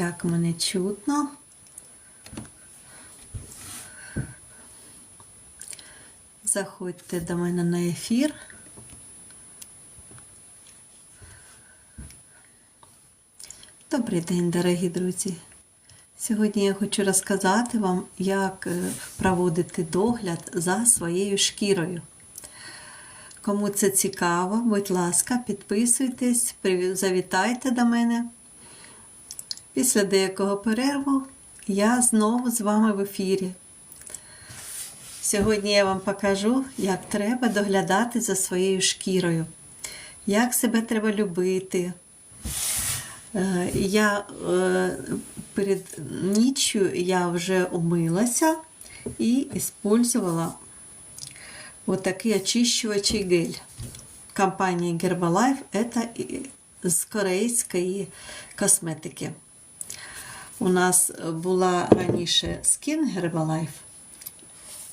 як мене чутно. Заходьте до мене на ефір. Добрий день, дорогі друзі! Сьогодні я хочу розказати вам, як е, проводити догляд за своєю шкірою. Кому це цікаво, будь ласка, підписуйтесь, завітайте до мене. Після деякого перерву я знову з вами в ефірі. Сьогодні я вам покажу, як треба доглядати за своєю шкірою, як себе треба любити. Е, Я е, перед ніччю я вже умилася і использовала вот такий очищувачий гель компанії Herbalife. Это з корейської косметики. У нас була раніше Skin Herbalife.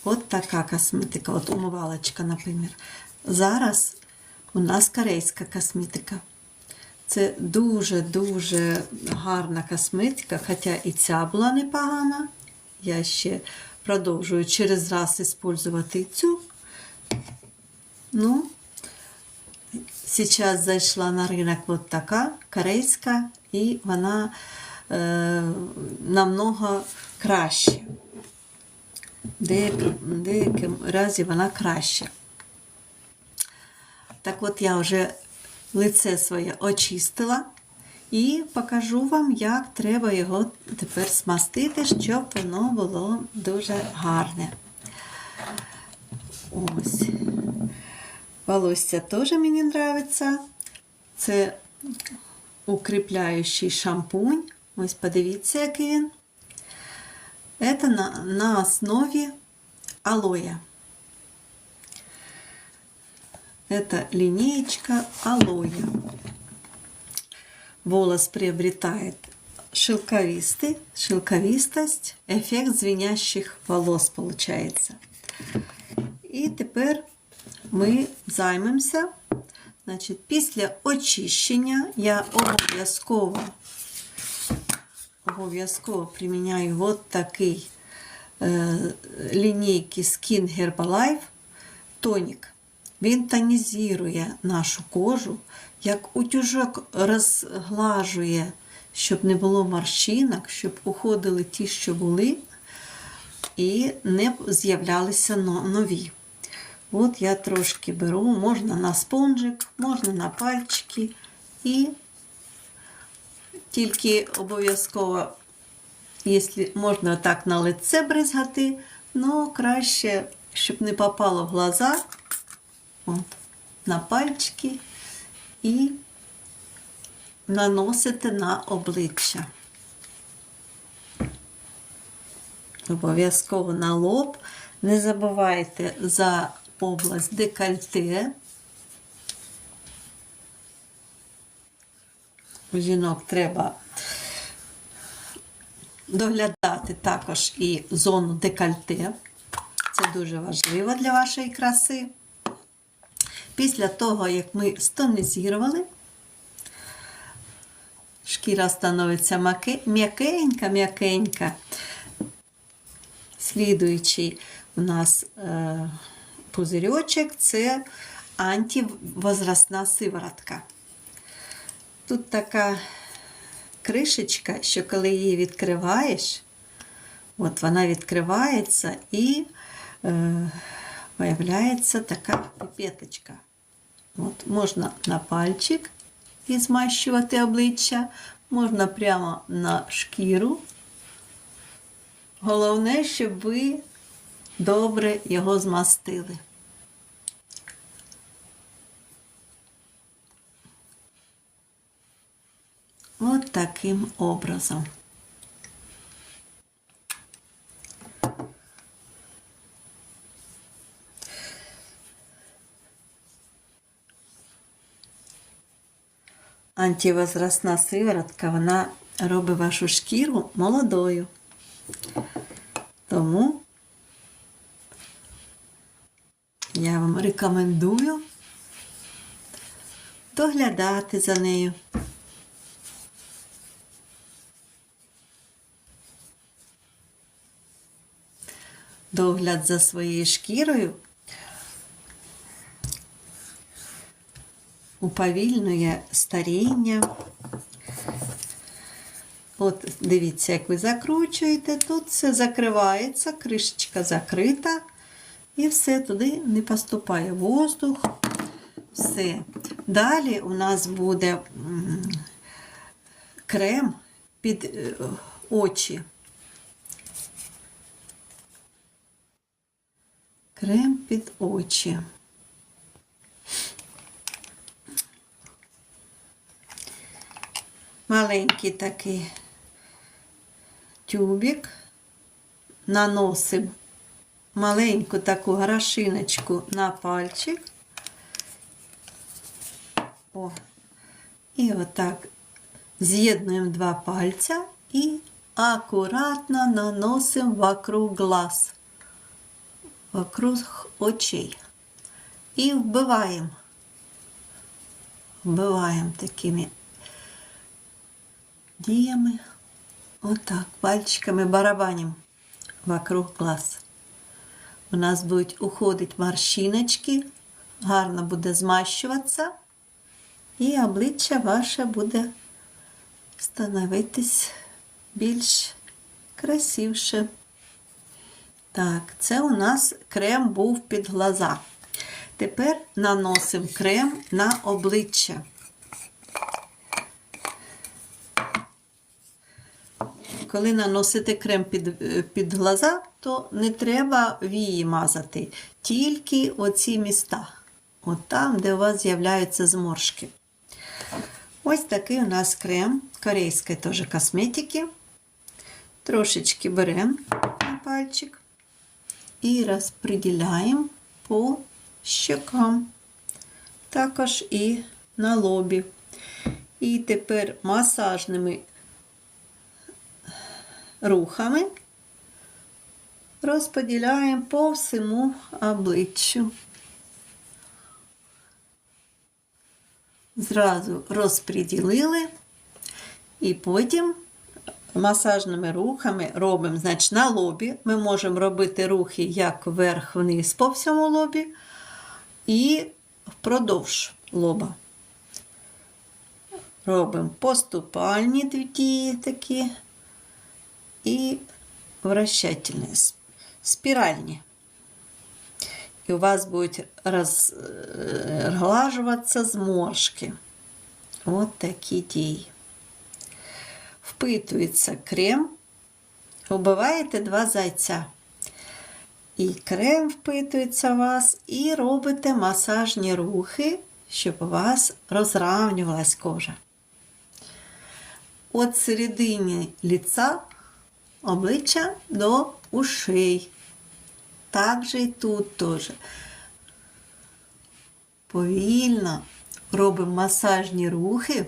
От така косметика, от умивалочка, наприклад. Зараз у нас корейська косметика. Це дуже-дуже гарна косметика, хоча і ця була непогана. Я ще продовжую через раз використовувати цю. Ну, зараз зайшла на ринок от така корейська, і вона е, намного краще. Деяким, деяким разі вона краще. Так от я вже лице своє очистила і покажу вам, як треба його тепер смастити, щоб воно було дуже гарне. Ось. Волосся теж мені подобається. Це укріпляючий шампунь. Ось подивіться, який він. Це на, на основі алоэ. Это линеечка алоэ. Волос приобретает шелковистый, шелковистость, эффект звенящих волос получается. І тепер ми займемося. Значить, після очищення я обов'язково обов'язково приміняю от такий е, лінійки Skin Herbalife тонік. Він тонізує нашу кожу, як утюжок розглажує, щоб не було морщинок, щоб уходили ті, що були, і не з'являлися нові. От я трошки беру, можна на спонжик, можна на пальчики і тільки обов'язково, якщо можна так на лице бризгати, але краще, щоб не попало в глаза, от, на пальчики і наносити на обличчя. Обов'язково на лоб. Не забувайте за область декольте. Жінок треба доглядати також і зону декольте. Це дуже важливо для вашої краси. Після того, як ми стонізували, шкіра становиться м'якенька, м'якенька. Слідуючий у нас е, пузирьочок це антивозрастна сиворотка. Тут така кришечка, що коли її відкриваєш, от вона відкривається і е, виявляється така піпеточка. От, можна на пальчик і змащувати обличчя, можна прямо на шкіру. Головне, щоб ви добре його змастили. От таким образом. Антивозрастна сиворотка, вона робить вашу шкіру молодою. Тому я вам рекомендую доглядати за нею. Догляд за своєю шкірою уповільнює старіння. От дивіться, як ви закручуєте, тут все закривається, кришечка закрита, і все туди не поступає воздух. Все. Далі у нас буде крем під е, очі. Крем під очі. Маленький такий тюбик. Наносимо маленьку таку горошиночку на пальчик. О. І отак з'єднуємо два пальця і акуратно наносимо вокруг глаз, вокруг очей. І вбиваємо. Вбиваємо такими діями. Отак, пальчиками барабаним вокруг глаз. У нас будуть уходити морщиночки, гарно буде змащуватися, і обличчя ваше буде становитись більш красивше. Так, це у нас крем був під глаза. Тепер наносимо крем на обличчя. Коли наносите крем під, під глаза, то не треба вії мазати, тільки оці міста. От там, де у вас з'являються зморшки. Ось такий у нас крем корейської теж косметики. Трошечки беремо на пальчик і розподіляємо по щокам, також і на лобі. І тепер масажними рухами розподіляємо по всьому обличчю. Зразу розподілили і потім масажними рухами робимо, значить, на лобі. Ми можемо робити рухи як вверх-вниз по всьому лобі і впродовж лоба. Робимо поступальні дії такі і вращательні, спіральні. І у вас будуть розглажуватися зморшки. От такі дії. Впитується крем, вбиваєте два зайця. І крем впитується в вас, і робите масажні рухи, щоб у вас розравнювалась кожа. От середині ліца обличчя до ушей. Так же і тут теж. Повільно робимо масажні рухи,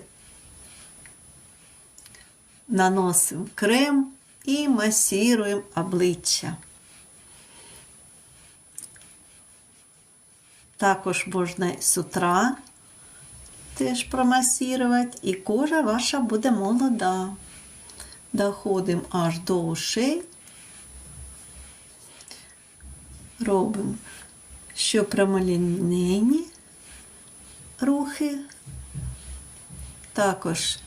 наносимо крем і масіруємо обличчя. Також можна з утра теж промасірувати, і кожа ваша буде молода. Доходимо аж до ушей. Робимо що прямолінійні рухи, також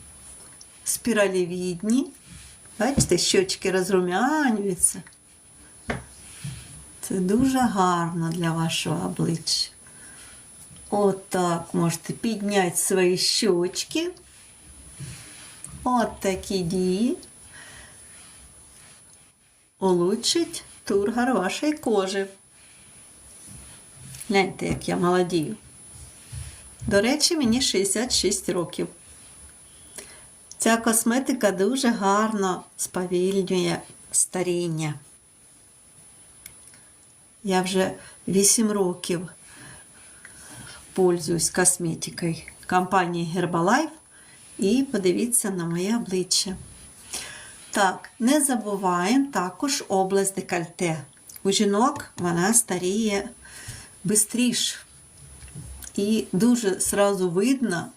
спіралевідні. Бачите, щочки розрумянюються. Це дуже гарно для вашого обличчя. Отак можете підняти свої щочки. От такі дії. Улучшить тургор вашої кожи. Гляньте, як я молодію. До речі, мені 66 років. Ця косметика дуже гарно сповільнює старіння. Я вже 8 років пользуюсь косметикою компанії Herbalife і подивіться на моє обличчя. Так, не забуваємо також область декольте. У жінок вона старіє швидше. І дуже сразу видно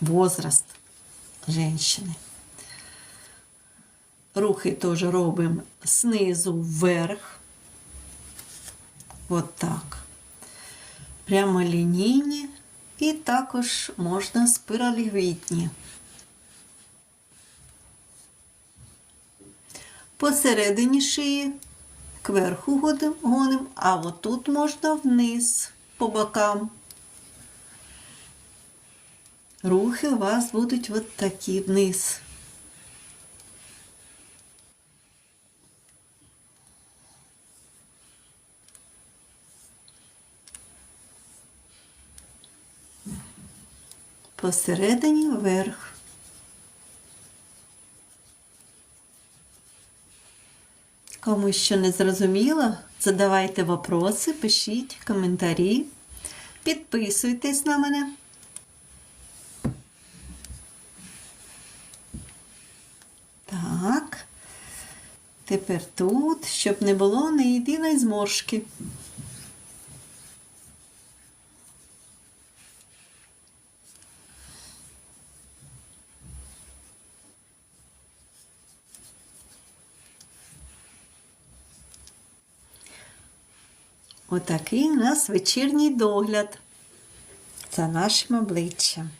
возраст женщини. Рухи теж робимо знизу вверх. От так. Прямо лінійні і також можна спиралевидні. Посередині шиї кверху гоним, а отут можна вниз по бокам. Рухи у вас будуть от такі вниз. Посередині вверх. Кому що не зрозуміло, задавайте вопроси, пишіть коментарі, підписуйтесь на мене. Так. Тепер тут, щоб не було ні єдиної зморшки. Отакий у нас вечірній догляд за нашим обличчям.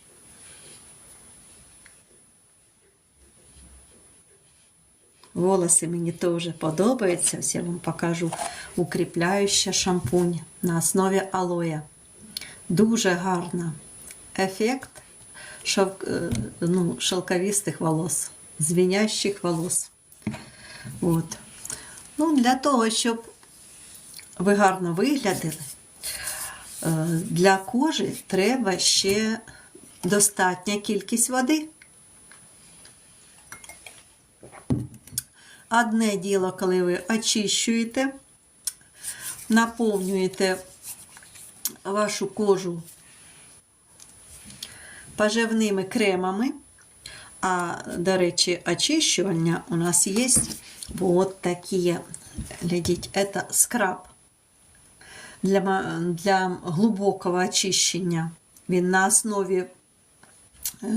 Волоси мені теж подобаються. Ось я вам покажу укріпляюча шампунь на основі алоя. Дуже гарна. Ефект шовк, е, ну, шелковистих волос, звінящих волос. От. Ну, для того, щоб ви гарно виглядали, е, для кожи треба ще достатня кількість води. Одне діло, коли ви очищуєте, наповнюєте вашу кожу поживними кремами. А, до речі, очищування у нас є вот такі, глядіть, це скраб для, для глибокого очищення. Він на основі е,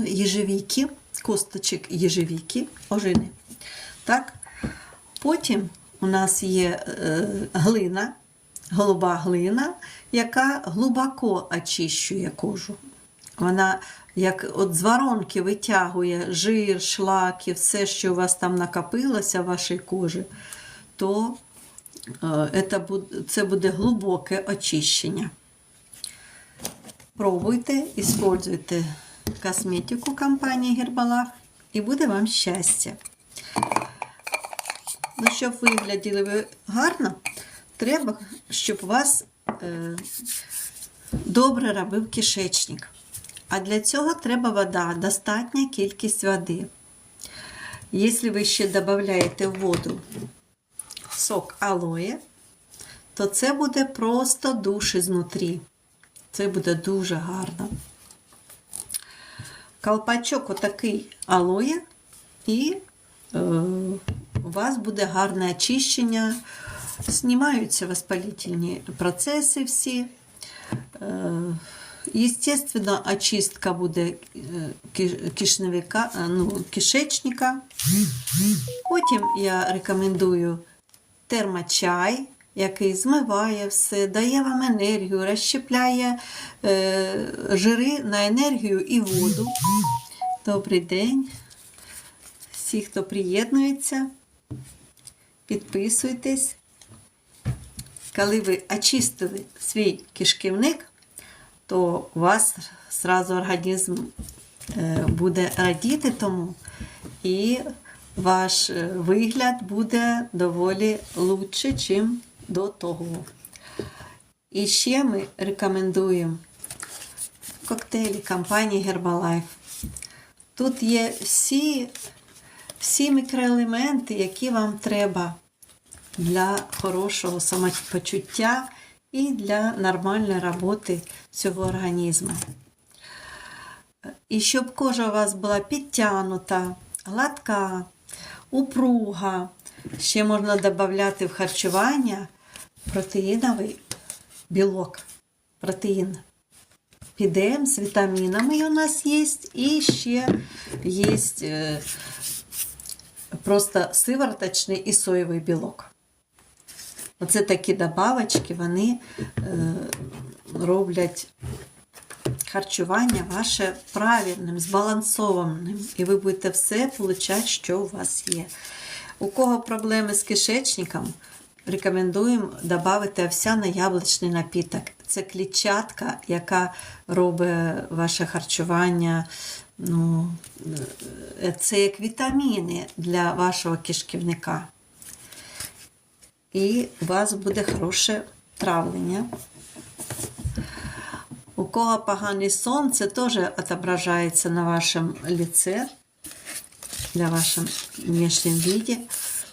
єжевіки, косточок єжевіки, ожини. Так? Потім у нас є е, глина, голуба глина, яка глибоко очищує кожу. Вона як от з воронки витягує жир, шлаки, все, що у вас там накопилося в вашій кожі, то е, це буде, глибоке очищення. Пробуйте, используйте косметику компанії Herbalife і буде вам щастя. Ну, щоб ви гарно, треба, щоб у вас е, добре робив кишечник. А для цього треба вода, достатня кількість води. Якщо ви ще додаєте в воду сок алоє, то це буде просто душ ізнутрі. Це буде дуже гарно. Колпачок отакий алоє, і е, у вас буде гарне очищення, знімаються воспалительні процеси всі. Е, Естественно, очистка буде е, кишневика, е, ну, кишечника. Потім я рекомендую термочай, який змиває все, дає вам енергію, розщепляє е, жири на енергію і воду. Добрий день. Всі, хто приєднується, підписуйтесь. Коли ви очистили свій кишківник, то у вас зразу організм е, буде радіти тому, і ваш е, вигляд буде доволі лучше, ніж до того. І ще ми рекомендуємо коктейлі компанії Herbalife. Тут є всі, всі мікроелементи, які вам треба для хорошого самопочуття і для нормальної роботи цього організму. І щоб кожа у вас була підтягнута, гладка, упруга, ще можна додати в харчування протеїновий білок. Протеїн. Підемо з вітамінами у нас є, і ще є е, просто сивороточний і соєвий білок. Оце такі добавочки, вони е, роблять харчування ваше правильним, збалансованим, і ви будете все отримати, що у вас є. У кого проблеми з кишечником, рекомендуємо додати овсяно-яблучний напіток. Це клітчатка, яка робить ваше харчування. Ну, е, це як вітаміни для вашого кишківника. І у вас буде хороше травлення. У кого поганий сон, це теж відображається на вашому лице, для вашому внешньому виді.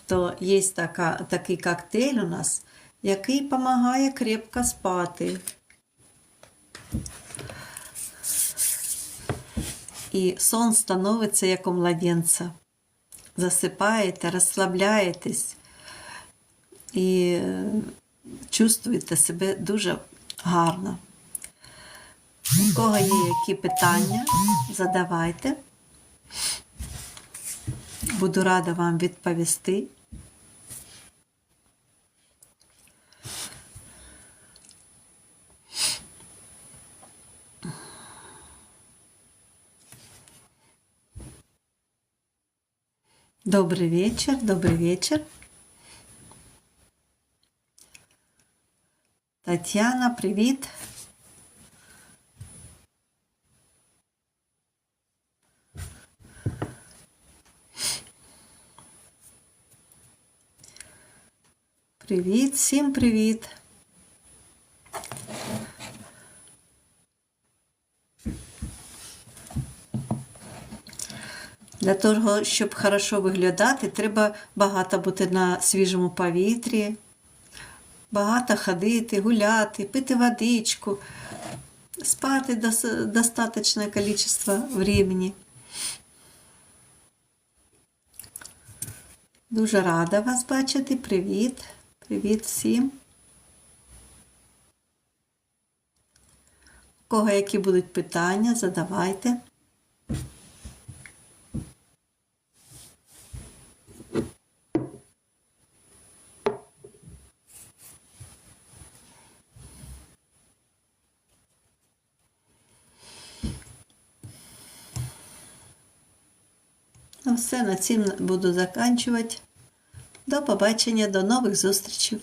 То є така, такий коктейль у нас, який допомагає крепко спати. І сон становиться як у младенца. Засипаєте, розслабляєтесь і е, чувствуєте себе дуже гарно. У кого є які питання, задавайте. Буду рада вам відповісти. Добрий вечір, добрий вечір. Тетяна, привіт. Привіт, всім привіт. Для того, щоб хорошо виглядати, треба багато бути на свіжому повітрі, багато ходити, гуляти, пити водичку, спати дос- достаточне количество времени. Дуже рада вас бачити. Привіт. Привіт всім. У кого які будуть питання, задавайте. Все, на цим буду заканчувати. До побачення, до нових зустрічей.